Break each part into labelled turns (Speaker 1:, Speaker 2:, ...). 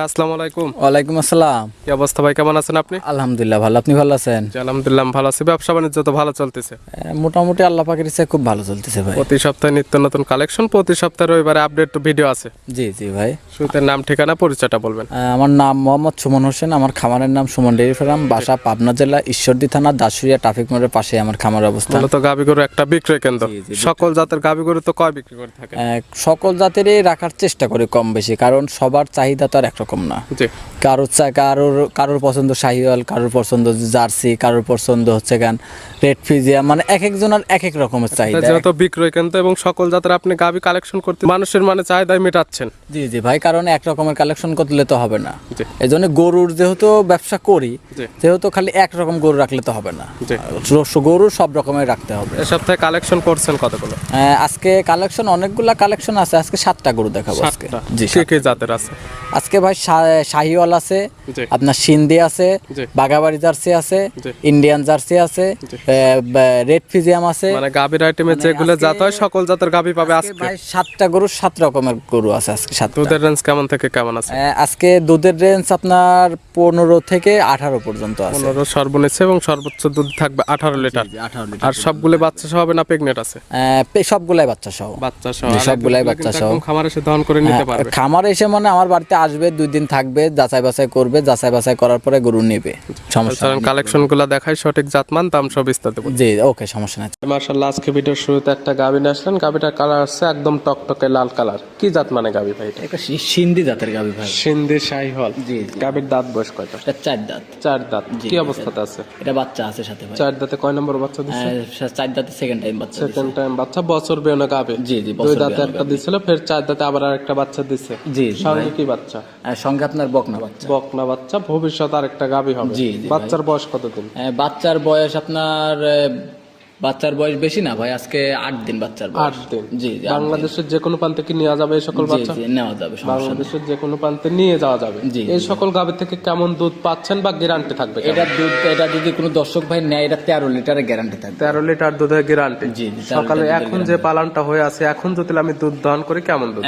Speaker 1: ভাই আসসালামু আলাইকুম।
Speaker 2: ওয়ালাইকুম আসসালাম।
Speaker 1: কি অবস্থা ভাই কেমন আছেন আপনি?
Speaker 2: আলহামদুলিল্লাহ ভালো। আপনি ভালো আছেন?
Speaker 1: আলহামদুলিল্লাহ ভালো আছি। ব্যবসা বাণিজ্য তো ভালো চলতেছে।
Speaker 2: মোটামুটি আল্লাহ পাকের ইচ্ছায় খুব ভালো চলতেছে ভাই।
Speaker 1: প্রতি সপ্তাহে নিত্য নতুন কালেকশন প্রতি সপ্তাহে রবিবারে আপডেট ভিডিও আছে।
Speaker 2: জি জি ভাই।
Speaker 1: শুরুতে নাম ঠিকানা পরিচয়টা বলবেন।
Speaker 2: আমার নাম মোহাম্মদ সুমন হোসেন আমার খামারের নাম সুমন ডেয়ারি ফার্ম বাসা পাবনা জেলা ঈশ্বরদী থানা দাসুরিয়া ট্রাফিক মোড়ের পাশে আমার খামার অবস্থান
Speaker 1: মূলত গাবি গরু একটা বিক্রয় কেন্দ্র। সকল জাতের গাবি গরু তো কয় বিক্রি করে থাকে?
Speaker 2: সকল জাতেরই রাখার চেষ্টা করি কম বেশি কারণ সবার চাহিদা তো আর একরকম না। কারোর চা কারোর কারোর পছন্দ শাহিওয়াল কারোর পছন্দ জার্সি কারোর পছন্দ হচ্ছে গান রেড ফিজিয়া মানে এক একজনের এক এক রকমের চাহিদা
Speaker 1: যেহেতু বিক্রয় কেন্দ্র এবং সকল জাতের আপনি গাবি কালেকশন করতে মানুষের মানে চাহিদায় মেটাচ্ছেন।
Speaker 2: জি জি ভাই কারণ এক রকমের কালেকশন করলে তো হবে না। এই জন্য গরুর যেহেতু ব্যবসা করি যেহেতু খালি এক রকম গরু রাখলে তো হবে না। গরু সব রকমের রাখতে হবে।
Speaker 1: এ সপ্তাহে কালেকশন করছেন কতগুলো?
Speaker 2: আজকে কালেকশন অনেকগুলা কালেকশন আছে। আজকে সাতটা গরু দেখাবো আজকে। জি
Speaker 1: কি কি জাতের আছে?
Speaker 2: আজকে ভাই শাহিওয়াল আছে আপনার সিন্ধি আছে। বাগাবাড়ি জার্সি আছে ইন্ডিয়ান জার্সি আছে রেড ফিজিয়াম আছে।
Speaker 1: মানে গাবির আইটেমে যেগুলো জাত হয় সকল জাতের গাবি পাবে
Speaker 2: আজকে ভাই সাতটা গরু সাত রকমের গরু আছে আজকে সাতটা।
Speaker 1: দুধের রেঞ্জ কেমন থেকে কেমন আছে?
Speaker 2: আজকে দুধের রেঞ্জ আপনার পনেরো থেকে আঠারো পর্যন্ত আছে।
Speaker 1: পনেরো এবং সর্বোচ্চ দুধ থাকবে আঠারো লিটার।
Speaker 2: আঠারো
Speaker 1: আর সবগুলো বাচ্চা সহ হবে না প্রেগনেন্ট আছে?
Speaker 2: সবগুলাই বাচ্চা সহ।
Speaker 1: বাচ্চা সহ
Speaker 2: সবগুলাই বাচ্চা সহ।
Speaker 1: খামারে এসে দহন করে নিতে পারবে।
Speaker 2: খামার এসে মানে আমার বাড়িতে আসবে দুই দিন থাকবে যাচাই বাছাই করবে যাচাই বাছাই করার পরে গরু নেবে। সমস্যা
Speaker 1: কারণ কালেকশনগুলো দেখাই সঠিক জাতমান দাম সব বিস্তারিত বলব।
Speaker 2: জি ওকে সমস্যা নাই।
Speaker 1: মার্শাল্লাহ আজকে ভিডিওর শুরুতে একটা গাবি নিয়ে আসলেন। গাবিটার কালার আছে একদম টকটকে লাল কালার কি জাত মানে গাবি ভাই এটা?
Speaker 2: সিন্ধি জাতের গাবি ভাই।
Speaker 1: সিন্ধি শাহিহল
Speaker 2: জি, জি।
Speaker 1: গাবির দাঁত বয়স কয়টা?
Speaker 2: এটা চার দাঁত।
Speaker 1: চার দাঁত। কি অবস্থাতে আছে?
Speaker 2: এটা বাচ্চা আছে সাথে ভাই।
Speaker 1: চার দাঁতে কয় নম্বর বাচ্চা দিচ্ছে
Speaker 2: আহ, চার দাঁতে সেকেন্ড টাইম বাচ্চা
Speaker 1: সেকেন্ড টাইম বাচ্চা বছর বেয়না গাবে।
Speaker 2: জি, জি,
Speaker 1: দুই দাঁতে একটা দিছিল ফের চার দাঁতে আবার আরেকটা বাচ্চা দিছে।
Speaker 2: জি
Speaker 1: সঙ্গে কি বাচ্চা?
Speaker 2: সঙ্গে আপনার বকনা বাচ্চা।
Speaker 1: বকনা বাচ্চা ভবিষ্যৎ আরেকটা গাবি হবে।
Speaker 2: জি,
Speaker 1: বাচ্চার বয়স কতদিন?
Speaker 2: আহ, বাচ্চার বয়স আপনার বাচ্চার বয়স বেশি না ভাই আজকে আট দিন বাচ্চার
Speaker 1: আট দিন?
Speaker 2: জি
Speaker 1: বাংলাদেশের যে কোনো প্রান্তে কি নেওয়া যাবে এই সকল বাচ্চা?
Speaker 2: নেওয়া যাবে
Speaker 1: বাংলাদেশের যে কোনো প্রান্তে নিয়ে যাওয়া যাবে।
Speaker 2: জি,
Speaker 1: এই সকল গাভী থেকে কেমন দুধ পাচ্ছেন বা গ্যারান্টি থাকবে
Speaker 2: এটা দুধ এটা যদি কোনো দর্শক ভাই নেয় এটা তেরো লিটারের গ্যারান্টি থাকবে।
Speaker 1: তেরো লিটার দুধের গ্যারান্টি
Speaker 2: জি,
Speaker 1: সকালে এখন যে পালানটা হয়ে আছে এখন যদি আমি দুধ দহন করি কেমন দুধ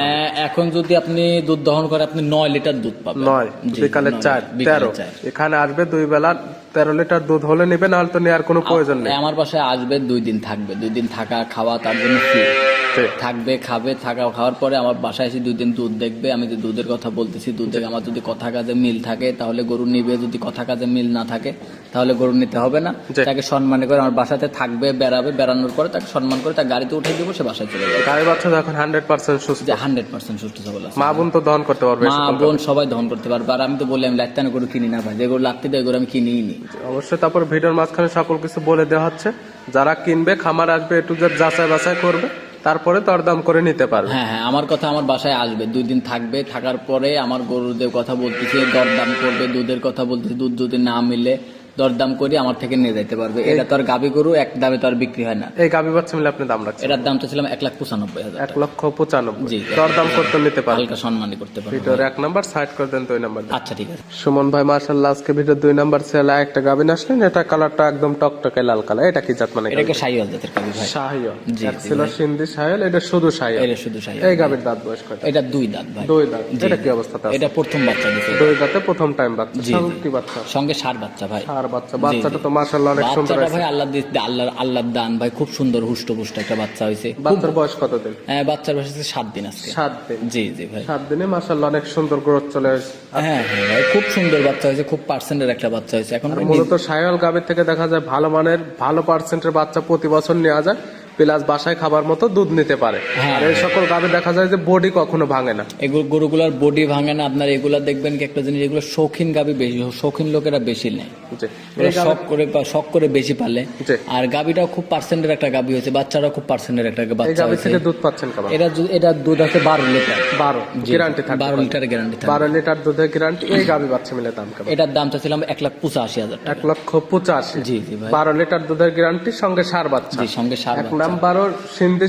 Speaker 2: এখন যদি আপনি দুধ দহন করে আপনি নয় লিটার দুধ পাবেন।
Speaker 1: নয় বিকালে চার তেরো। এখানে আসবে দুই বেলা তেরো লিটার দুধ হলে নেবে নাহলে তো নেওয়ার কোনো প্রয়োজন নেই
Speaker 2: আমার পাশে আসবে দুই দিন থাকবে দুই দিন থাকা খাওয়া তার জন্য free।
Speaker 1: ঠিক।
Speaker 2: থাকবে খাবে থাকা খাওয়ার পরে আমার বাসায় এসে দুই দিন দুধ দেখবে আমি যে দুধের কথা বলতেছি দুধে আমার যদি কথা কাজে মিল থাকে তাহলে গরু নিবে যদি কথা কাজে মিল না থাকে তাহলে গরু নিতে হবে না। তাকে সম্মান করে আমার বাসাতে থাকবে বেড়াবে বেড়ানোর পরে তাকে সম্মান করে তার গাড়িতে উঠে দিব সে বাসায় চলে যাবে।
Speaker 1: গাড়ি বাচ্চা এখন হান্ড্রেড পার্সেন্ট সুস্থ।
Speaker 2: হান্ড্রেড পার্সেন্ট সুস্থ সবল
Speaker 1: মা বোন তো দহন করতে পারবে
Speaker 2: মা বোন সবাই দহন করতে পারবে। আর আমি তো বলি আমি লাত্তানো গরু কিনি না ভাই যে গরু লাগতে দেয় গরু আমি কিনিই নি।
Speaker 1: অবশ্যই। তারপর ভিডিওর মাঝখানে সকল কিছু বলে দেওয়া হচ্ছে। যারা কিনবে খামার আসবে একটু যাচাই বাছাই করবে। তারপরে দরদাম করে নিতে পারবে।
Speaker 2: হ্যাঁ হ্যাঁ আমার কথা আমার বাসায় আসবে, দুই দিন থাকবে, থাকার পরে আমার গরুদের কথা বলতেছে, দরদাম করবে, দুধের কথা বলতেছে, দুধ যদি না মিলে দরদাম করে আমার থেকে নিয়ে যেতে পারবে। এটা তো আর গাবি গরু এক দামে তো আর বিক্রি হয় না।
Speaker 1: এই গাবি বাচ্চা মিলে আপনি দাম রাখছেন।
Speaker 2: এটার দাম তো ছিলাম এক লাখ পঁচানব্বই হাজার
Speaker 1: এক লক্ষ পঁচানব্বই।
Speaker 2: জি।
Speaker 1: দরদাম করতে নিতে পারবে
Speaker 2: হালকা সম্মানই করতে পারবে।
Speaker 1: ভিডিওর এক নাম্বার সাইড করে দেন ওই নাম্বার।
Speaker 2: আচ্ছা ঠিক আছে।
Speaker 1: সুমন ভাই মার্শাল্লাহ আজকে ভিডিও দুই নাম্বার সেলে একটা গাবিন আসলেন এটা কালারটা একদম টকটকে লাল কালার। এটা কি জাত মানে
Speaker 2: এটাকে সাইয়াল জাতের গাবি ভাই।
Speaker 1: শাহিও
Speaker 2: জি,
Speaker 1: ছিল সিন্ধি শাহিল এটা শুধু শাহিল
Speaker 2: এটা শুধু সাইয়াল
Speaker 1: এই গাবির দাঁত বয়স কত?
Speaker 2: এটা দুই দাঁত ভাই।
Speaker 1: দুই দাঁত। এটা কি অবস্থাতে আছে?
Speaker 2: এটা প্রথম বাচ্চা দিছে।
Speaker 1: দুই দাঁতে প্রথম টাইম বাচ্চা। সঙ্গে কি বাচ্চা?
Speaker 2: সঙ্গে সার বাচ্চা ভাই।
Speaker 1: আর বাচ্চা বাচ্চাটা তো মাশাআল্লাহ অনেক সুন্দর আছে।
Speaker 2: ভাই আল্লাহ আল্লাহ আল্লাহর দান ভাই খুব সুন্দর হুষ্টপুষ্ট একটা বাচ্চা
Speaker 1: বাচ্চার বয়স কতদিন
Speaker 2: হ্যাঁ, বাচ্চার বয়স হচ্ছে সাত দিন আজকে।
Speaker 1: সাত দিন।
Speaker 2: জি জি ভাই।
Speaker 1: সাত দিনে মাশাআল্লাহ অনেক সুন্দর গ্রোথ চলে আসছে।
Speaker 2: হ্যাঁ হ্যাঁ ভাই খুব সুন্দর বাচ্চা হয়েছে খুব পার্সেন্টের একটা বাচ্চা হয়েছে এখন
Speaker 1: মূলত সায়াল গাবের থেকে দেখা যায় ভালো মানের ভালো পার্সেন্টের বাচ্চা প্রতি বছর নেওয়া যায়। প্লাস বাসায় খাবার মতো দুধ নিতে পারে।
Speaker 2: হ্যাঁ,
Speaker 1: আর এই সকল গাবে দেখা যায় যে বডি কখনো ভাঙে না।
Speaker 2: এগুলো গরুগুলার বডি ভাঙে না। আপনার এগুলা দেখবেন কি একটা জিনিস এগুলো শৌখিন গাবি বেশি শৌখিন লোকেরা বেশি নেয়। শখ করে শখ করে বেশি পালে। আর গাবিটাও খুব পার্সেন্টের একটা গাবি হয়েছে বাচ্চারাও খুব পার্সেন্টের একটা বাচ্চা হয়েছে।
Speaker 1: দুধ পাচ্ছেন
Speaker 2: এটা এটা দুধ আছে বারো লিটার।
Speaker 1: বারো গ্যারান্টি থাকবে
Speaker 2: বারো লিটার গ্যারান্টি থাকে
Speaker 1: বারো লিটার দুধের গ্যারান্টি এই বাচ্চা মিলে দাম কেমন?
Speaker 2: এটার দাম চাচ্ছিলাম এক লাখ পঁচাশি হাজার
Speaker 1: এক লক্ষ পঁচাশি।
Speaker 2: জি জি
Speaker 1: বারো লিটার দুধের গ্যারান্টি সঙ্গে সার বাচ্চা।
Speaker 2: জি সঙ্গে সার বাচ্চা।
Speaker 1: নাম্বারও সিন্ধি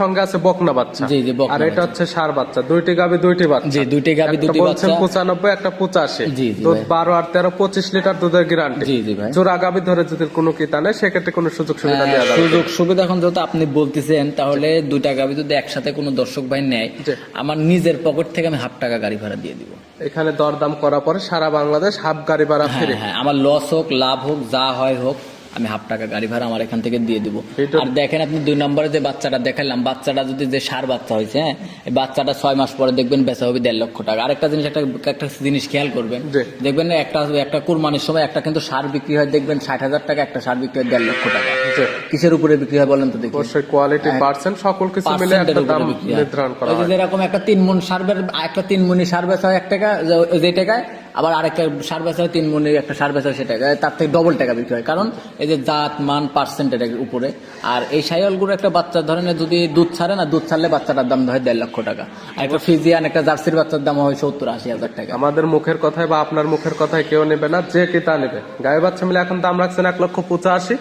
Speaker 1: সঙ্গে আছে বকনা বাচ্চা।
Speaker 2: জি, জি,
Speaker 1: আর এটা হচ্ছে সার বাচ্চা। দুইটি গাবি দুইটি বাচ্চা।
Speaker 2: জি দুইটি গাবি
Speaker 1: বলছেন
Speaker 2: বাচ্চা।
Speaker 1: একটা পঁচাশি।
Speaker 2: জি, জি
Speaker 1: দুধ
Speaker 2: ভাই।
Speaker 1: বারো আর তেরো পঁচিশ লিটার দুধের গ্যারান্টি
Speaker 2: জি জি ভাই।
Speaker 1: জোড়া গাবি ধরে যদি কোনো কিতা নেই সেক্ষেত্রে কোনো সুযোগ সুবিধা দেওয়া যাবে।
Speaker 2: হ্যাঁ, সুযোগ সুবিধা এখন যেহেতু আপনি বলতেছেন তাহলে দুইটা গাবি যদি একসাথে কোনো দর্শক ভাই নেয় আমার নিজের পকেট থেকে আমি হাফ টাকা গাড়ি ভাড়া দিয়ে দিব।
Speaker 1: এখানে দরদাম করার পরে সারা বাংলাদেশ হাফ গাড়ি ভাড়া ফ্রি
Speaker 2: হ্যাঁ হ্যাঁ আমার লস হোক লাভ হোক যা হয় হোক আমি হাফ টাকা গাড়ি ভাড়া আমার এখান থেকে দিয়ে দিব। আর দেখেন আপনি দুই নম্বরে যে বাচ্চাটা দেখালাম বাচ্চাটা যদি যে সার বাচ্চা হয়েছে হ্যাঁ এই বাচ্চাটা ছয় মাস পরে দেখবেন বেচা হবে দেড় লক্ষ টাকা। আরেকটা জিনিস একটা একটা জিনিস খেয়াল করবেন দেখবেন একটা একটা কুরবানির সময় একটা কিন্তু সার বিক্রি হয় দেখবেন ষাট হাজার টাকা একটা সার বিক্রি হয় দেড় লক্ষ টাকা। কিসের উপরে বিক্রি হয় বলেন তো দেখি।
Speaker 1: অবশ্যই কোয়ালিটি পার্সেন্ট সকল কিছু মিলে একটা দাম নির্ধারণ করা হয়।
Speaker 2: যেরকম একটা তিন মন সার একটা তিন মনি সার বেচা হয় এক টাকা যে টাকায় আবার আরেকটা সার বেচা হয় তিন মনি একটা সার বেচা হয় সে তার থেকে ডবল টাকা বিক্রি হয়। কারণ এই যে জাত মান পার্সেন্টের উপরে। আর এই সাইয়ালগুলো একটা বাচ্চা ধরেন যদি দুধ ছাড়ে না দুধ ছাড়লে বাচ্চাটার দাম হয় দেড় লক্ষ টাকা। আর একটা ফিজিয়ান একটা জার্সির বাচ্চার দাম হয় সত্তর আশি হাজার টাকা।
Speaker 1: আমাদের মুখের কথায় বা আপনার মুখের কথায় কেউ নেবে না যে কি তা নেবে। গায়ে বাচ্চা মিলে এখন দাম রাখছেন এক লক্ষ পঁচাশি।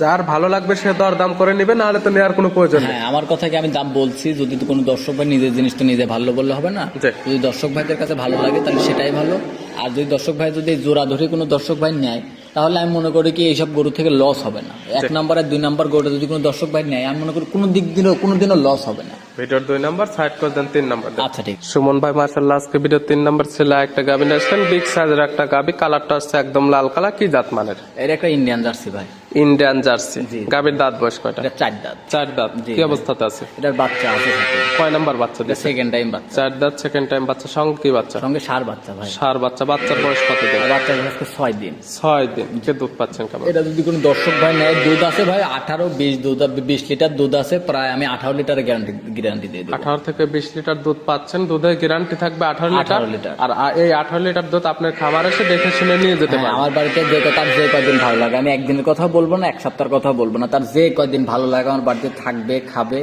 Speaker 1: যার ভালো লাগবে সে দর দাম করে নিবে নাহলে তো নেওয়ার কোনো প্রয়োজন নেই।
Speaker 2: হ্যাঁ আমার কথা কি আমি দাম বলছি যদি কোনো দর্শক ভাই নিজের জিনিসটা নিজে ভালো বললে হবে না। যদি দর্শক ভাইদের কাছে ভালো লাগে তাহলে সেটাই ভালো। আর যদি দর্শক ভাই যদি জোড়া ধরে কোনো দর্শক ভাই নেয় তাহলে আমি মনে করি কি এইসব গরু থেকে লস হবে না। এক নাম্বার আর দুই নাম্বার গরুটা যদি কোনো দর্শক ভাই নেয় আমি মনে করি কোনো দিক দিনও কোনো দিনও লস হবে না।
Speaker 1: ভিডিওর দুই নাম্বার সাইড করে দেন তিন নাম্বার।
Speaker 2: আচ্ছা ঠিক।
Speaker 1: সুমন ভাই মার্শাল্লাহ আজকে ভিডিও তিন নাম্বার ছেলে একটা গাবি বিগ সাইজের একটা গাবি কালারটা হচ্ছে একদম লাল কালার কি জাত মানের?
Speaker 2: একটা ইন্ডিয়ান জার্সি ভাই।
Speaker 1: ইন্ডিয়ান জার্সি গাবির দাঁত বয়স কয়টা?
Speaker 2: চার দাঁত।
Speaker 1: চার দাঁত। কি অবস্থাতে আছে?
Speaker 2: এটার বাচ্চা আছে
Speaker 1: কয় নাম্বার বাচ্চা
Speaker 2: সেকেন্ড টাইম বাচ্চা।
Speaker 1: চার দাঁত সেকেন্ড টাইম বাচ্চা সঙ্গে কি বাচ্চা?
Speaker 2: সঙ্গে সার বাচ্চা ভাই।
Speaker 1: সার বাচ্চা বাচ্চার বয়স কত দিন
Speaker 2: বাচ্চার আজকে ছয় দিন।
Speaker 1: ছয় দিন। কে দুধ পাচ্ছেন কেমন?
Speaker 2: এটা যদি কোনো দর্শক ভাই নেয় দুধ আছে ভাই আঠারো বিশ দুধ বিশ লিটার দুধ আছে প্রায় আমি আঠারো লিটার গ্যারান্টি গ্যারান্টি দিয়ে দেবো।
Speaker 1: আঠারো থেকে বিশ লিটার দুধ পাচ্ছেন দুধের গ্যারান্টি থাকবে আঠারো লিটার।
Speaker 2: 18 লিটার।
Speaker 1: আর এই আঠারো লিটার দুধ আপনার খাবার এসে দেখে শুনে নিয়ে যেতে
Speaker 2: হ্যাঁ,
Speaker 1: পারেন
Speaker 2: আমার বাড়িতে যে তার যে কদিন ভালো লাগে। আমি একদিনের কথা বলব না এক সপ্তাহের কথা বলব না। তার যে কয়দিন ভালো লাগে আমার বাড়িতে থাকবে খাবে।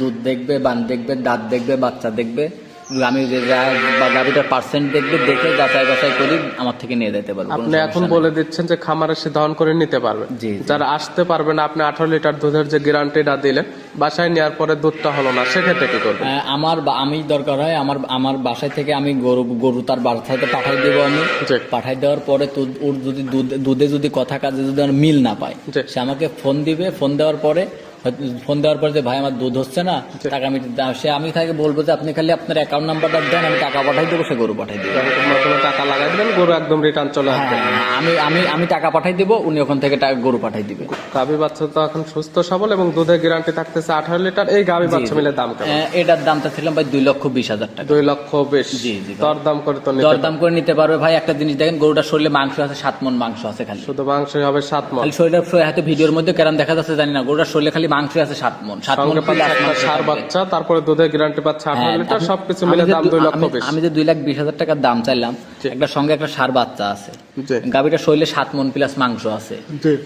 Speaker 2: দুধ দেখবে বান দেখবে দাঁত দেখবে বাচ্চা দেখবে। আমি যে বা গাভিটার পার্সেন্ট দেখবে দেখে যাচাই বাছাই করি আমার থেকে নিয়ে যেতে পারব
Speaker 1: আপনি এখন বলে দিচ্ছেন যে খামার এসে দহন করে নিতে পারবেন
Speaker 2: জি।
Speaker 1: যারা আসতে পারবে না আপনি আঠারো লিটার দুধের যে গ্যারান্টিটা দিলেন বাসায় নেওয়ার পরে দুধটা হলো না সেক্ষেত্রে কি করবেন
Speaker 2: হ্যাঁ, আমার আমি দরকার হয় আমার আমার বাসায় থেকে আমি গরু গরু তার বাসাতে পাঠাই দেবো আমি। পাঠাই দেওয়ার পরে ওর যদি দুধ- যদি কথা কাজে যদি মিল না পায়। সে আমাকে ফোন দিবে ফোন দেওয়ার পরে ফোন দেওয়ার পর যে ভাই আমার দুধ হচ্ছে না টাকা আমি সে আমি তাকে বলব যে আপনি খালি আপনার অ্যাকাউন্ট নাম্বারটা দেন আমি টাকা পাঠাই দেবো সে গরু পাঠাই দেবো।
Speaker 1: টাকা লাগাই দিবেন গরু একদম রিটার্ন চলে আসবে।
Speaker 2: হ্যাঁ, আমি আমি আমি টাকা পাঠাই দেবো উনি ওখান থেকে টাকা গরু পাঠাই দিবে।
Speaker 1: গাভী বাচ্চা তো এখন সুস্থ সবল এবং দুধের গ্যারান্টি থাকতেছে আঠারো লিটার এই গাভী বাচ্চা মিলে দাম
Speaker 2: এটার দামটা ছিলাম ভাই দুই লক্ষ বিশ হাজার টাকা।
Speaker 1: দুই লক্ষ বেশ।
Speaker 2: জি, জি, ভাই।
Speaker 1: দর দাম করে তো
Speaker 2: দরদাম করে নিতে পারবে ভাই। একটা জিনিস দেখেন গরুটার শরীরে মাংস আছে সাত মন মাংস আছে খালি।
Speaker 1: শুধু মাংসই হবে সাত মন।
Speaker 2: শরীরে হয়তো ভিডিওর মধ্যে কেরাম দেখা যাচ্ছে জানি না গরুটার শরীরে খালি মাংস আছে সাত মন সাত মন
Speaker 1: সার বাচ্চা তারপরে দুধের গ্যারান্টি পাচ্ছে আঠারো
Speaker 2: হ্যাঁ,
Speaker 1: লিটার
Speaker 2: সব
Speaker 1: সবকিছু মিলে দাম দুই লক্ষ
Speaker 2: আমি- আমি যে দুই লাখ বিশ হাজার টাকার দাম চাইলাম একটা সঙ্গে একটা সার বাচ্চা আছে। গাভীটা শরীরে সাত মন প্লাস মাংস আছে।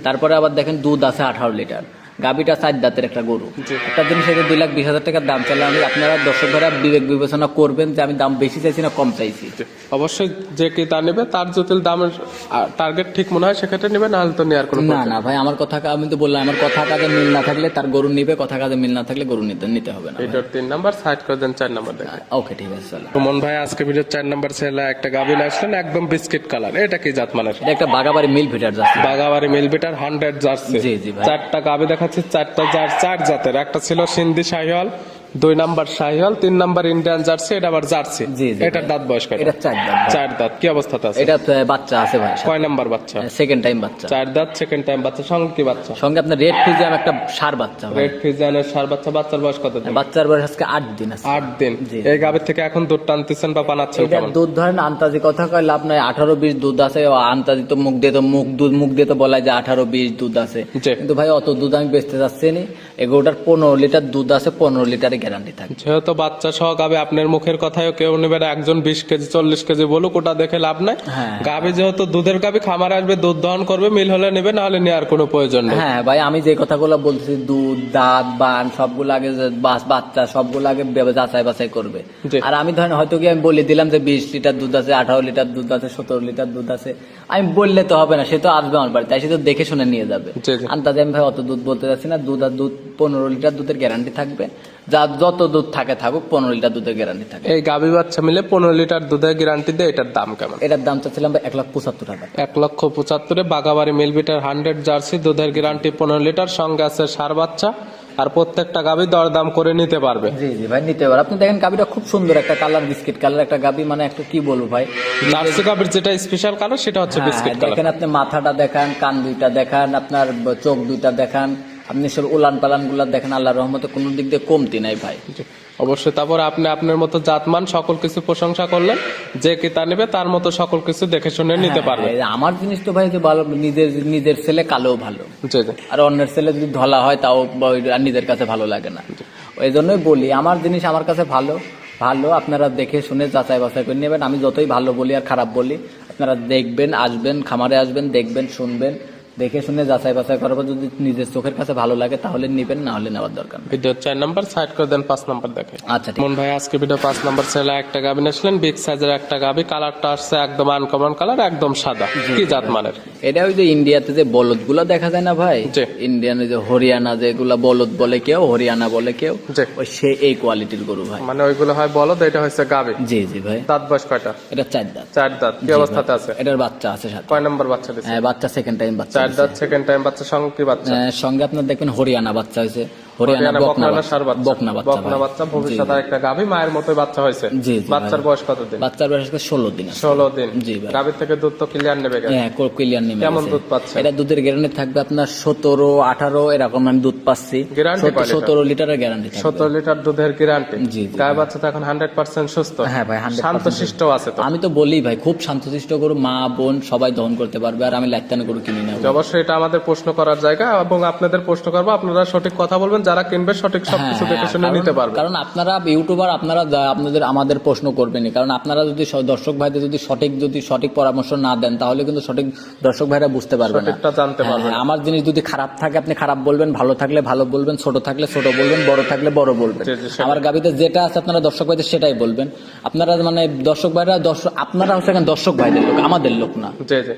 Speaker 2: তারপরে আবার দেখেন দুধ আছে আঠারো লিটার। গাভীটা চার দাঁতের একটা গরু। একটা জিনিস যে দুই লাখ বিশ হাজার টাকার দাম চাইলাম আমি আপনারা দর্শক ভাইরা বিবেক বিবেচনা করবেন যে আমি দাম বেশি চাইছি না কম চাইছি।
Speaker 1: অবশ্যই যে কি তা নেবে তার যদি দামের টার্গেট ঠিক মনে হয় সেক্ষেত্রে নেবে নাহলে তো নেওয়ার কোনো
Speaker 2: না না ভাই আমার কথা আমি তো বললাম আমার কথা কাজে মিল না থাকলে তার গরু নিবে কথা কাজে মিল না থাকলে গরু নিতে নিতে হবে না
Speaker 1: ভিডিওর তিন নাম্বার সাইড করে দেন চার নাম্বার দেখেন
Speaker 2: ওকে ঠিক আছে চলো।
Speaker 1: সুমন ভাই আজকে ভিডিও চার নাম্বার ছেলে একটা গাভিন আসলেন একদম বিস্কিট কালার এটা কি জাত মানের
Speaker 2: এটা একটা বাগাবাড়ি মিল ফিটার যাচ্ছে
Speaker 1: বাগাবাড়ি মিল ভিটার হান্ড্রেড জার্সি।
Speaker 2: জি, জি ভাই।
Speaker 1: চারটা গাভি দেখাচ্ছে চারটা জার চার জাতের। একটা ছিল সিন্ধি শাহিওয়াল দুই নাম্বার শাহিওয়াল তিন নাম্বার ইন্ডিয়ান জার্সি এটা আবার জার্সি। এটার দাঁত বয়স কয়টা?
Speaker 2: এটা চার দাঁত।
Speaker 1: চার দাঁত। কি অবস্থাতে আছে?
Speaker 2: এটা বাচ্চা আছে ভাই
Speaker 1: কয় নাম্বার বাচ্চা?
Speaker 2: সেকেন্ড টাইম বাচ্চা।
Speaker 1: চার দাঁত সেকেন্ড টাইম বাচ্চা। সঙ্গে কি বাচ্চা?
Speaker 2: সঙ্গে আপনার রেড ফিজিয়াম একটা সার বাচ্চা
Speaker 1: রেড ফিজানের সার বাচ্চা। বাচ্চার বয়স কত দিন
Speaker 2: বাচ্চার বয়স আজকে আট দিন আছে।
Speaker 1: আট দিন। এই গাভীর থেকে এখন দুধ টানতেছেন বা পানাচ্ছেন
Speaker 2: এটা দুধ ধরেন আন্তাজি কথা কয় লাভ নাই আঠারো বিশ দুধ আছে। আন্তাজি তো মুখ দিয়ে তো মুখ দুধ মুখ দিয়ে তো বলা যায় যে আঠারো বিশ দুধ আছে। কিন্তু ভাই অত দুধ আমি বেচতে চাচ্ছি নি। এগুলোটার পনেরো লিটার দুধ আছে পনেরো লিটারে গ্যারান্টি থাকবে
Speaker 1: যেহেতু বাচ্চা সহ গাবে আপনার মুখের কথায় কেউ নেবে না একজন বিশ কেজি চল্লিশ কেজি বলুক ওটা দেখে লাভ নাই।
Speaker 2: হ্যাঁ।
Speaker 1: গাবি যেহেতু দুধের গাবি খামারে আসবে দুধ দহন করবে মিল হলে নেবে না হলে নেওয়ার কোনো প্রয়োজন নেই।
Speaker 2: হ্যাঁ ভাই আমি যে কথাগুলো বলছি দুধ দাঁত বান সবগুলো আগে বাস বাচ্চা সবগুলো আগে যাচাই বাছাই করবে। আর আমি ধরেন হয়তো কি আমি বলে দিলাম যে বিশ লিটার দুধ আছে আঠারো লিটার দুধ আছে সতেরো লিটার দুধ আছে আমি বললে তো হবে না সে তো আসবে আমার বাড়িতে সে তো দেখে শুনে নিয়ে যাবে। আন্দাজে আমি ভাই অত দুধ বলতে যাচ্ছি না দুধ আর দুধ পনেরো লিটার দুধের গ্যারান্টি থাকবে। যা যত দুধ থাকে থাকুক পনেরো লিটার দুধের গ্যারান্টি থাকে।
Speaker 1: এই গাভী বাচ্চা মিলে পনেরো লিটার দুধের গ্যারান্টি দেয় এটার দাম কেমন?
Speaker 2: এটার দাম চাচ্ছিলাম এক লক্ষ পঁচাত্তর টাকা
Speaker 1: এক লক্ষ পঁচাত্তরে বাগাবাড়ি মিলবিটার হান্ড্রেড জার্সি দুধের গ্যারান্টি পনেরো লিটার সঙ্গে আছে সার বাচ্চা আর প্রত্যেকটা গাবি দরদাম করে নিতে পারবে।
Speaker 2: জি জি ভাই নিতে পারো আপনি দেখেন গাবিটা খুব সুন্দর একটা কালার বিস্কিট কালার একটা গাবি মানে একটা কি বলব ভাই?
Speaker 1: জার্সি গাবির যেটা স্পেশাল কালার সেটা হচ্ছে
Speaker 2: হ্যাঁ,
Speaker 1: বিস্কিট কালার
Speaker 2: দেখেন আপনি মাথাটা দেখান কান দুইটা দেখান আপনার চোখ দুইটা দেখান। আপনি সব উলান পালানগুলা দেখেন আল্লাহ রহমতে কোনো দিক দিয়ে কমতি নাই ভাই।
Speaker 1: অবশ্যই তারপর আপনি আপনার মতো জাতমান সকল কিছু প্রশংসা করলেন যে কিতা নেবে তার মতো সকল কিছু দেখে শুনে নিতে পারবে।
Speaker 2: হ্যাঁ, আমার জিনিস তো ভাই যে ভালো নিজের নিজের ছেলে কালো ভালো। আর অন্যের ছেলে যদি ধলা হয় তাও আর নিজের কাছে ভালো লাগে না। ওই জন্যই বলি আমার জিনিস আমার কাছে ভালো ভালো আপনারা দেখে শুনে যাচাই বাছাই করে নেবেন। আমি যতই ভালো বলি আর খারাপ বলি আপনারা দেখবেন আসবেন খামারে আসবেন দেখবেন শুনবেন। দেখে শুনে যাচাই বাছাই করার পর যদি নিজের চোখের কাছে ভালো লাগে তাহলে নেবেন না হলে নেওয়ার দরকার
Speaker 1: ভিডিও চার নাম্বার সাইড করে দেন পাঁচ নাম্বার দেখে
Speaker 2: আচ্ছা
Speaker 1: মন ভাই আজকে ভিডিও পাঁচ নাম্বার ছেলে একটা গাবি নিয়েছিলেন বিগ সাইজের একটা গাবি কালারটা আসছে একদম আনকমন কালার একদম সাদা। কি জাত মানের
Speaker 2: এটা ওই যে ইন্ডিয়াতে যে বলদগুলা দেখা যায় না ভাই। ইন্ডিয়ান যে হরিয়ানা যেগুলা বলদ বলে কেউ হরিয়ানা বলে কেউ। ওই সে এই কোয়ালিটির গরু ভাই।
Speaker 1: মানে ওইগুলো হয় বলদ এটা হচ্ছে গাবি।
Speaker 2: জি জি ভাই।
Speaker 1: দাঁত বয়স কয়টা?
Speaker 2: এটা চার দাঁত।
Speaker 1: চার দাঁত। কি অবস্থাতে আছে?
Speaker 2: এটার বাচ্চা আছে সাথে।
Speaker 1: কয় নম্বর বাচ্চা
Speaker 2: হ্যাঁ, বাচ্চা সেকেন্ড টাইম বাচ্চা।
Speaker 1: সেকেন্ড টাইম বাচ্চা সঙ্গে কি বাচ্চা
Speaker 2: সঙ্গে আপনার দেখবেন হরিয়ানা বাচ্চা হয়েছে। হরিয়ানা বকনা বাচ্চা। বকনা বাচ্চা
Speaker 1: ভবিষ্যতে একটা গাভী মায়ের মতোই বাচ্চা হয়েছে।
Speaker 2: জি,
Speaker 1: বাচ্চার বয়স কত দিন
Speaker 2: বাচ্চার বয়স ষোলো দিন
Speaker 1: ষোলো দিন।
Speaker 2: জি।
Speaker 1: গাভীর থেকে দুধ তো ক্লিয়ার নেবে
Speaker 2: হ্যাঁ ক্লিয়ার নেমে
Speaker 1: কেমন দুধ পাচ্ছে?
Speaker 2: এটা দুধের গ্যারান্টি থাকবে আপনার সতেরো আঠারো এরকম আমি দুধ পাচ্ছি? সতেরো লিটারের গ্যারান্টি
Speaker 1: সত্তর লিটার দুধের গ্যারান্টি
Speaker 2: জি,
Speaker 1: গায়ে বাচ্চা তো এখন হান্ড্রেড পার্সেন্ট সুস্থ।
Speaker 2: হ্যাঁ ভাই, 100%
Speaker 1: শান্ত শিষ্ট আছে তো।
Speaker 2: আমি তো বলি ভাই খুব শান্তশিষ্ট গরু মা বোন সবাই দহন করতে পারবে আর আমি লাইতান গরু কিনি না
Speaker 1: অবশ্যই এটা আমাদের প্রশ্ন করার জায়গা এবং আপনাদের প্রশ্ন করব। আপনারা সঠিক কথা বলবেন যারা কিনবে সঠিক সবকিছু
Speaker 2: হ্যাঁ,
Speaker 1: দেখে শুনে নিতে পারবে।
Speaker 2: কারণ আপনারা ইউটিউবার আপনারা আপনাদের আমাদের প্রশ্ন করবেনই। কারণ আপনারা যদি দর্শক ভাইদের যদি সঠিক যদি সঠিক পরামর্শ না দেন তাহলে কিন্তু সঠিক দর্শক ভাইরা বুঝতে পারবে না।
Speaker 1: জানতে
Speaker 2: হ্যাঁ,
Speaker 1: পারবে
Speaker 2: হ্যাঁ, আমার জিনিস যদি খারাপ থাকে আপনি খারাপ বলবেন ভালো থাকলে ভালো বলবেন ছোট থাকলে ছোট বলবেন বড় থাকলে বড় বলবেন। আমার গাবিতে যেটা আছে আপনারা দর্শক ভাইদের সেটাই বলবেন। আপনারা মানে দর্শক ভাইরা দর্শক আপনারা হচ্ছে দর্শক ভাইদের লোক আমাদের লোক না।
Speaker 1: জি জি।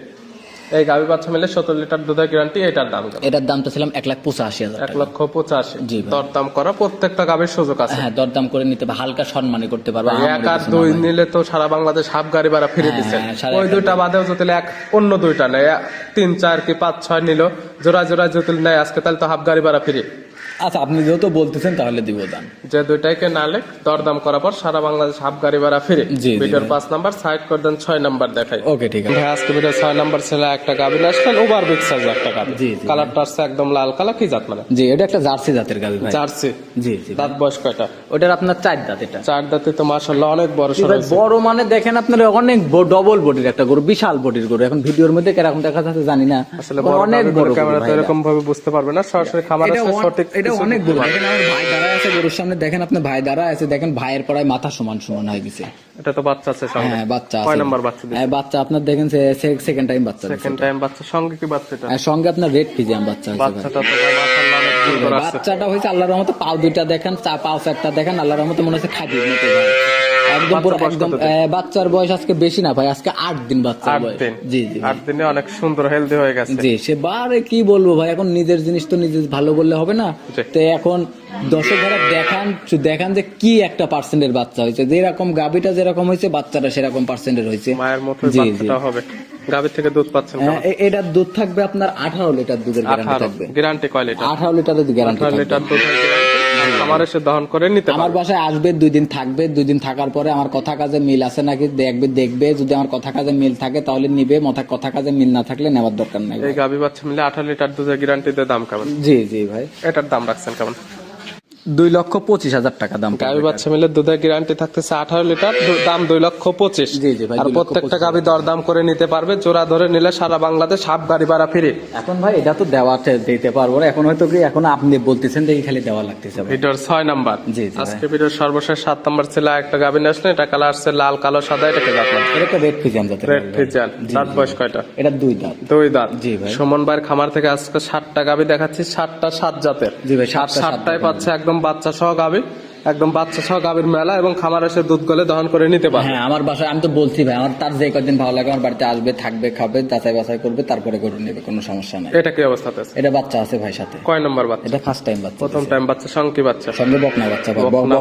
Speaker 1: এই গাভী বাচ্চা মিলে সতেরো লিটার দুধের গ্যারান্টি এটার দাম
Speaker 2: এটার দাম তো ছিলাম এক লাখ পঁচাশি হাজার
Speaker 1: এক লক্ষ পঁচাশি।
Speaker 2: জি
Speaker 1: দরদাম করা প্রত্যেকটা গাভীর সুযোগ আছে।
Speaker 2: হ্যাঁ দরদাম করে নিতে হালকা সম্মানই করতে পারবে
Speaker 1: এক আর দুই নিলে তো সারা বাংলাদেশ হাফ গাড়ি ভাড়া ফিরে
Speaker 2: দিচ্ছে
Speaker 1: দিচ্ছেন
Speaker 2: হ্যাঁ,
Speaker 1: ওই দুইটা বাদেও যদি এক অন্য দুইটা নেয় তিন চার কি পাঁচ ছয় নিল জোড়া জোড়া যদি নেয় আজকে তাহলে তো হাফ গাড়ি ভাড়া ফিরে।
Speaker 2: আচ্ছা আপনি যেহেতু বলতেছেন তাহলে দিব দাম
Speaker 1: যে দুইটাকে নালে দরদাম করার পর সারা বাংলাদেশ হাফ গাড়ি ভাড়া ফিরে। ভিডিওর পাঁচ নাম্বার সাইড করে দেন ছয় নাম্বার দেখাই।
Speaker 2: ওকে ঠিক আছে।
Speaker 1: ভাই আজকে ভিডিও ছয় নাম্বার ছেলে একটা নিয়ে আসলেন ওভার বিগ সাইজ একটা
Speaker 2: জি।
Speaker 1: কালারটা আসছে একদম লাল কালার কি জাত মানে?
Speaker 2: জি এটা একটা জার্সি জাতের গাবি ভাই।
Speaker 1: জার্সি।
Speaker 2: জি জি।
Speaker 1: দাঁত বয়স কয়টা?
Speaker 2: ওটার আপনার চার দাঁত এটা।
Speaker 1: চার দাঁতে তো মাসাল্লাহ অনেক বড়
Speaker 2: ভাই, বড় মানে দেখেন আপনার অনেক ডবল বডির একটা গরু বিশাল বডির গরু। এখন ভিডিওর মধ্যে কীরকম দেখা যাচ্ছে জানি না।
Speaker 1: আসলে
Speaker 2: অনেক বড়
Speaker 1: ক্যামেরা তো এরকম ভাবে বুঝতে পারবে না সরাসরি খামার আছে সঠিক
Speaker 2: অনেক গরু দেখেন আমার ভাই দাঁড়ায় আছে গরুর সামনে। দেখেন আপনার ভাই দাঁড়ায় আছে দেখেন ভাইয়ের পড়ায় মাথা সমান সমান হয়ে গেছে।
Speaker 1: এটা তো বাচ্চা আছে সঙ্গে
Speaker 2: হ্যাঁ বাচ্চা
Speaker 1: কয়
Speaker 2: আছে।
Speaker 1: নাম্বার বাচ্চা
Speaker 2: হ্যাঁ, বাচ্চা আপনার দেখেন সেকেন্ড টাইম বাচ্চা
Speaker 1: সেকেন্ড টাইম বাচ্চা। সঙ্গে কি বাচ্চাটা
Speaker 2: হ্যাঁ সঙ্গে আপনার রেড ফিজিয়াম বাচ্চা হয়েছে
Speaker 1: বাচ্চাটা তো অনেক
Speaker 2: বাচ্চাটা হয়েছে আল্লাহর রহমতে। পাও দুইটা দেখেন চা পাও একটা দেখেন আল্লাহর রহমতে মনে হচ্ছে খাদির মতো ভাই। একদম পুরো একদম বাচ্চার বয়স আজকে বেশি না ভাই আজকে আট দিন বাচ্চার বয়স। জি জি
Speaker 1: আট দিনে অনেক সুন্দর হেলদি হয়ে গেছে।
Speaker 2: জি সে বারে কি বলব ভাই এখন নিজের জিনিস তো নিজে ভালো বললে হবে না। তো এখন দেখান দেখান যে কি একটা পার্সেন্টের বাচ্চা হয়েছে। যেরকম গাবিটা যেরকম হয়েছে বাচ্চাটা সেরকম পার্সেন্টের হয়েছে।
Speaker 1: মায়ের মতো। বাচ্চাটা হবে। গাভীর থেকে দুধ পাচ্ছেন
Speaker 2: হ্যাঁ, এটার দুধ থাকবে আপনার আঠারো লিটার দুধের গ্যারান্টি
Speaker 1: আঠারো।
Speaker 2: থাকবে।
Speaker 1: গ্যারান্টি কয় লিটার?
Speaker 2: আঠারো লিটারের গ্যারান্টি
Speaker 1: আঠারো লিটার দুধ আমার এসে দহন করে নিতে
Speaker 2: আমার বাসায় আসবে দুই দিন থাকবে দুই দিন থাকার পরে আমার কথা কাজে মিল আছে নাকি দেখবে দেখবে। যদি আমার কথা কাজে মিল থাকে তাহলে নিবে মাথা কথা কাজে মিল না থাকলে নেওয়ার দরকার নাই
Speaker 1: এই গাভী বাচ্চা মিলে আঠারো লিটার দুধের গ্যারান্টিতে দাম কেমন?
Speaker 2: জি জি ভাই।
Speaker 1: এটার দাম রাখছেন কেমন?
Speaker 2: দুই লক্ষ পঁচিশ হাজার টাকা দাম
Speaker 1: গাভী বাচ্চা মিলে দুধের গ্যারান্টি থাকতেছে আঠারো লিটার দাম দুই লক্ষ পঁচিশ।
Speaker 2: জি, জি ভাই,
Speaker 1: আর প্রত্যেকটা গাভী দরদাম করে নিতে পারবে জোড়া ধরে নিলে সারা বাংলাদেশ হাফ গাড়ি ভাড়া ফ্রি।
Speaker 2: এখন ভাই এটা তো দেওয়া দিতে পারব না। এখন হয়তো কি এখন আপনি বলতেছেন দেখি খালি দেওয়া লাগতেছে
Speaker 1: ভিডিওর ছয় নাম্বার।
Speaker 2: জি,
Speaker 1: আজকে ভিডিওর সর্বশেষ সাত নাম্বার ছিল একটা গাভী আসলে এটা কালার আসছে লাল কালো সাদা এটাকে দেখলাম
Speaker 2: এটা একটা রেড ফিজান যাতে
Speaker 1: রেড ফিজান দাঁত বয়স কয়টা?
Speaker 2: এটা দুই দাঁত।
Speaker 1: দুই দাঁত।
Speaker 2: জি ভাই।
Speaker 1: সুমন ভাইয়ের খামার থেকে আজকে ষাটটা গাভী দেখাচ্ছি ষাটটা সাত জাতের।
Speaker 2: জি ভাই, সাতটা সাত
Speaker 1: সাতটাই পাচ্ছে একদম বাচ্চা সহ গাভী একদম বাচ্চা সহ গাভীর মেলা এবং খামার এসে দুধ গলে দহন করে নিতে পারে।
Speaker 2: হ্যাঁ আমার বাসায় আমি তো বলছি ভাই আমার তার যে কদিন ভালো লাগে আমার বাড়িতে আসবে থাকবে খাবে যাচাই বাছাই করবে তারপরে গরু নেবে কোনো সমস্যা নাই।
Speaker 1: এটা কি অবস্থাতে আছে?
Speaker 2: এটা বাচ্চা আছে ভাই সাথে।
Speaker 1: কয় নম্বর বাচ্চা?
Speaker 2: এটা ফার্স্ট টাইম বাচ্চা
Speaker 1: প্রথম টাইম বাচ্চা সঙ্গে বাচ্চা?
Speaker 2: সঙ্গে বকনা বাচ্চা
Speaker 1: বকনা।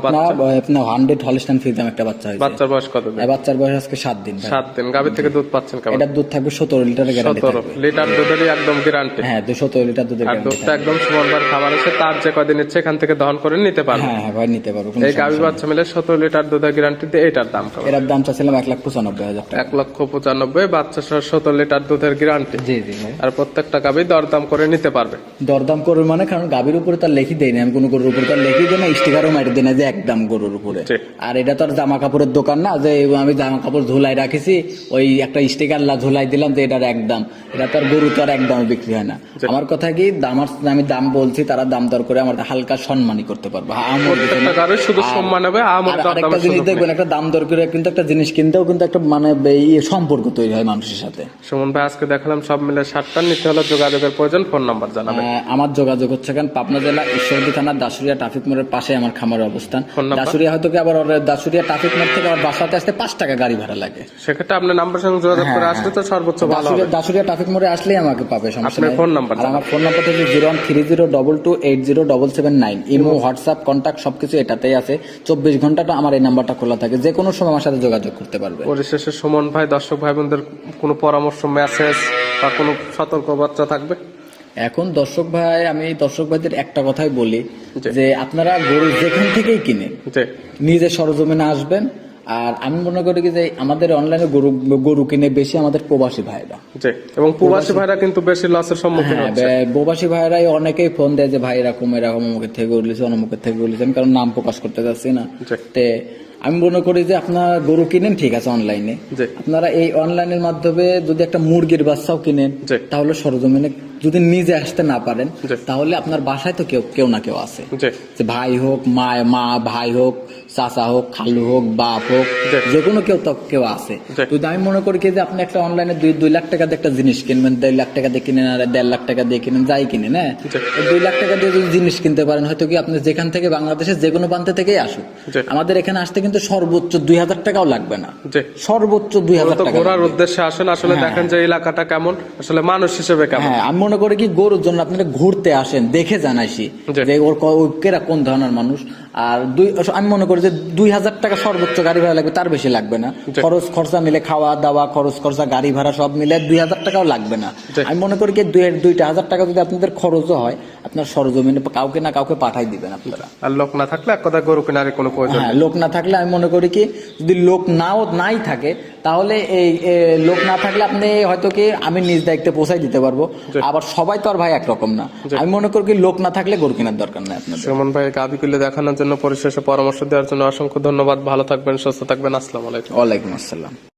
Speaker 2: আপনার হান্ড্রেড হলিস্টান ফ্রিজাম একটা বাচ্চা হয়েছে।
Speaker 1: বাচ্চার বয়স কত দিন?
Speaker 2: বাচ্চার বয়স আজকে সাত দিন
Speaker 1: সাত দিন। গাভী থেকে দুধ পাচ্ছেন কেমন?
Speaker 2: এটার দুধ থাকবে সতেরো লিটারের গ্যারান্টি
Speaker 1: সতেরো লিটার দুধেরই একদম গ্যারান্টি
Speaker 2: হ্যাঁ দুশো সতেরো লিটার দুধের গ্যারান্টি
Speaker 1: দুধটা একদম সুমনবার খাবার আছে তার যে কদিন ইচ্ছে এখান থেকে দহন করে নিতে পারবে।
Speaker 2: হ্যাঁ হ্যাঁ ভাই নিতে পারব
Speaker 1: এই গাভী বাচ্চা মিলে সতেরো লিটার দুধের গ্যারান্টি দিয়ে এটার দাম
Speaker 2: এটার দাম চাচ্ছিলাম এক লাখ পঁচানব্বই হাজার টাকা।
Speaker 1: এক লক্ষ পঁচানব্বই বাচ্চা সহ সতেরো লিটার দুধের গ্যারান্টি
Speaker 2: জি জি
Speaker 1: আর প্রত্যেকটা গাভী দরদাম করে নিতে পারবে।
Speaker 2: দরদাম করবে মানে কারণ গাভীর উপরে তার লেখি দেয় না আমি কোনো গরুর উপরে তার লেখি দেয় না স্টিকারও মারি দেয় না যে একদম গরুর উপরে। আর এটা তো আর জামা কাপড়ের দোকান না যে আমি জামা কাপড় ঝুলাই রাখিছি ওই একটা স্টিকার ঝুলাই দিলাম যে এটার একদম। এটা তো আর গরু তো আর একদম বিক্রি হয় না। আমার কথা কি দাম আর- আমি দাম বলছি তারা দাম দর করে আমার হালকা সম্মানই করতে পারব। হ্যাঁ,
Speaker 1: শুধু সম্মান হবে আমার দরদামের
Speaker 2: জিনিস দেখবেন একটা দাম দর করে কিন্তু একটা জিনিস কিনতেও কিন্তু একটা মানে ইয়ে সম্পর্ক তৈরি হয় মানুষের সাথে।
Speaker 1: সুমন ভাই আজকে দেখালাম সব মিলে নিতে হলে যোগাযোগের প্রয়োজন ফোন নাম্বার জানাবেন।
Speaker 2: আমার যোগাযোগ হচ্ছে কারণ পাবনা জেলা ঈশ্বরদী থানার দাসুরিয়া ট্রাফিক মোড়ের পাশে আমার খামারের অবস্থান। দাসুরিয়া হয়তো কি আবার দাসুরিয়া ট্রাফিক মোড় থেকে আমার বাসাতে আসতে পাঁচ টাকা গাড়ি ভাড়া লাগে।
Speaker 1: সেক্ষেত্রে আপনার নাম্বার সঙ্গে যোগাযোগ করে আসলে তো সর্বোচ্চ ভালো হবে।
Speaker 2: দাসুরিয়া দাসুরিয়া ট্রাফিক মোড়ে আসলেই আমাকে পাবে সমস্যা নেই।
Speaker 1: ফোন নাম্বার
Speaker 2: আমার ফোন নাম্বার হচ্ছে zero one three zero double two eight zero double seven nine. Imo WhatsApp contact সবকিছু এটাতেই আছে। চব্বিশ ঘন্টাটা আমার এই নাম্বারটা খোলা থাকে। যে কোনো সময় আমার সাথে যোগাযোগ করতে পারবে।
Speaker 1: পরিশেষে সুমন ভাই দর্শক ভাই বোনদের কোনো পরামর্শ মেসেজ বা কোনো সতর্কবার্তা থাকবে?
Speaker 2: এখন দর্শক ভাই আমি দর্শক ভাইদের একটা কথাই বলি যে আপনারা গরু যেখান থেকেই
Speaker 1: কিনে
Speaker 2: নিজে সরজমিনে আসবেন আর আমি মনে করি কি যে আমাদের অনলাইনে গরু গরু কিনে বেশি আমাদের প্রবাসী ভাইরা।
Speaker 1: এবং প্রবাসী ভাইরা কিন্তু বেশি লসের সম্মুখীন
Speaker 2: হ্যাঁ
Speaker 1: হচ্ছে।
Speaker 2: প্রবাসী ভাইরাই অনেকেই ফোন দেয় যে ভাই এরকম এরকম অমুকের থেকে উঠলেছে অনমুখের থেকে উঠলেছেন কারণ নাম প্রকাশ করতে চাচ্ছি না। তে আমি মনে করি যে আপনারা গরু কিনেন ঠিক আছে অনলাইনে। আপনারা এই অনলাইনের মাধ্যমে যদি একটা মুরগির বাচ্চাও কিনেন। তাহলে সরজমিনে যদি নিজে আসতে না পারেন তাহলে আপনার বাসায় তো কেউ কেউ না কেউ আছে।
Speaker 1: যে
Speaker 2: ভাই হোক মা মা ভাই হোক চাচা হোক খালু হোক বাপ হোক যে কোনো কেউ তো কেউ আছে। যদি আমি মনে করি যে আপনি একটা অনলাইনে দুই দুই লাখ টাকা দিয়ে একটা জিনিস কিনবেন দেড় লাখ টাকা দিয়ে কিনেন আর দেড় লাখ টাকা দিয়ে কিনেন যাই কিনেন হ্যাঁ? দুই লাখ টাকা দিয়ে যদি জিনিস কিনতে পারেন হয়তো কি আপনি যেখান থেকে বাংলাদেশের যে কোনো প্রান্ত থেকেই আসুক। আমাদের এখানে আসতে কিন্তু সর্বোচ্চ দুই হাজার টাকাও লাগবে না। সর্বোচ্চ দুই হাজার টাকা
Speaker 1: ঘোরার। উদ্দেশ্যে আসেন আসলে দেখেন যে এলাকাটা কেমন আসলে মানুষ হিসেবে কেমন।
Speaker 2: হ্যাঁ আমি মনে করে কি গরুর জন্য আপনারা ঘুরতে আসেন দেখে জানাইছি। যে ওর কেরা কোন ধরনের মানুষ আর দুই আমি মনে করি যে দুই হাজার টাকা সর্বোচ্চ গাড়ি ভাড়া লাগবে তার বেশি লাগবে না। খরচ খরচা মিলে খাওয়া দাওয়া খরচ খরচা গাড়ি ভাড়া সব মিলে দুই হাজার টাকাও লাগবে না। আমি মনে করি দুই দুইটা হাজার টাকা যদি আপনাদের খরচও হয় আপনার সরজমিনে কাউকে না কাউকে পাঠাই দিবেন আপনারা।
Speaker 1: আর লোক না থাকলে এক কথা গরু কেনার কোনো প্রয়োজন
Speaker 2: হ্যাঁ লোক না থাকলে আমি মনে করি কি যদি লোক নাও নাই থাকে তাহলে এই লোক না থাকলে আপনি হয়তো কি আমি নিজ দায়িত্বে পৌঁছাই দিতে পারব। আবার সবাই তো আর ভাই একরকম না। আমি মনে করি কি লোক না থাকলে গরু কেনার দরকার নাই আপনার
Speaker 1: সুমন ভাই গাবি কুলে দেখানোর জন্য পরিশেষে পরামর্শ দেওয়ার জন্য অসংখ্য ধন্যবাদ। ভালো থাকবেন, সুস্থ থাকবেন। আসসালামু আলাইকুম।
Speaker 2: ওয়ালাইকুম আসসালাম।